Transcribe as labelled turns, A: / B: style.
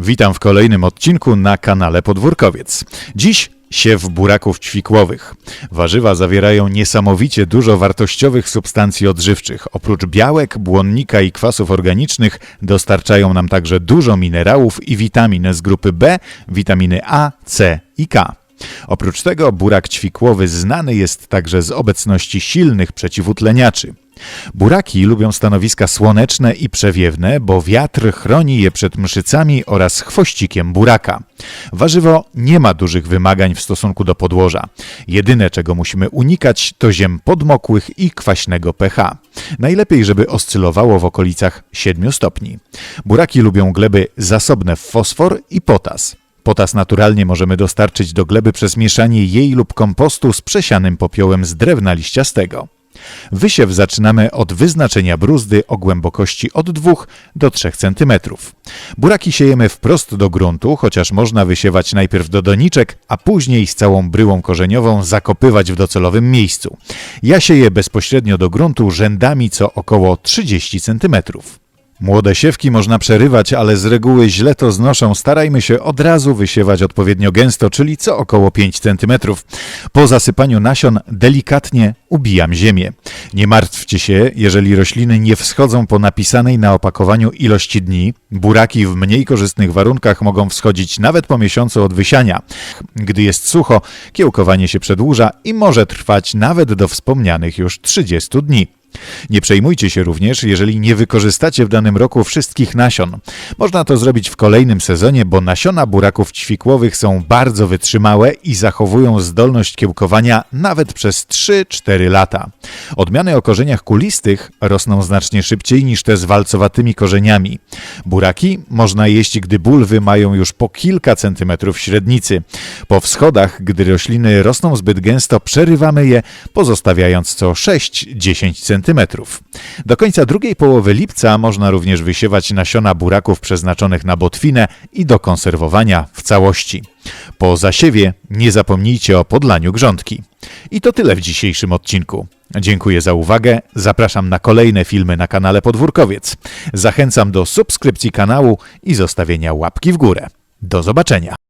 A: Witam w kolejnym odcinku na kanale Podwórkowiec. Dziś siew buraków ćwikłowych. Warzywa zawierają niesamowicie dużo wartościowych substancji odżywczych. Oprócz białek, błonnika i kwasów organicznych dostarczają nam także dużo minerałów i witamin z grupy B, witaminy A, C i K. Oprócz tego burak ćwikłowy znany jest także z obecności silnych przeciwutleniaczy. Buraki lubią stanowiska słoneczne i przewiewne, bo wiatr chroni je przed mszycami oraz chwościkiem buraka. Warzywo nie ma dużych wymagań w stosunku do podłoża. Jedyne, czego musimy unikać, to ziem podmokłych i kwaśnego pH. Najlepiej, żeby oscylowało w okolicach 7 stopni. Buraki lubią gleby zasobne w fosfor i potas. Potas naturalnie możemy dostarczyć do gleby przez mieszanie jej lub kompostu z przesianym popiołem z drewna liściastego. Wysiew zaczynamy od wyznaczenia bruzdy o głębokości od 2 do 3 cm. Buraki siejemy wprost do gruntu, chociaż można wysiewać najpierw do doniczek, a później z całą bryłą korzeniową zakopywać w docelowym miejscu. Ja sieję bezpośrednio do gruntu rzędami co około 30 cm. Młode siewki można przerywać, ale z reguły źle to znoszą. Starajmy się od razu wysiewać odpowiednio gęsto, czyli co około 5 cm. Po zasypaniu nasion delikatnie ubijam ziemię. Nie martwcie się, jeżeli rośliny nie wschodzą po napisanej na opakowaniu ilości dni. Buraki w mniej korzystnych warunkach mogą wschodzić nawet po miesiącu od wysiania. Gdy jest sucho, kiełkowanie się przedłuża i może trwać nawet do wspomnianych już 30 dni. Nie przejmujcie się również, jeżeli nie wykorzystacie w danym roku wszystkich nasion. Można to zrobić w kolejnym sezonie, bo nasiona buraków ćwikłowych są bardzo wytrzymałe i zachowują zdolność kiełkowania nawet przez 3-4 lata. Odmiany o korzeniach kulistych rosną znacznie szybciej niż te z walcowatymi korzeniami. Buraki można jeść, gdy bulwy mają już po kilka centymetrów średnicy. Po wschodach, gdy rośliny rosną zbyt gęsto, przerywamy je, pozostawiając co 6-10 cm. Do końca drugiej połowy lipca można również wysiewać nasiona buraków przeznaczonych na botwinę i do konserwowania w całości. Po zasiewie nie zapomnijcie o podlaniu grządki. I to tyle w dzisiejszym odcinku. Dziękuję za uwagę, zapraszam na kolejne filmy na kanale Podwórkowiec. Zachęcam do subskrypcji kanału i zostawienia łapki w górę. Do zobaczenia.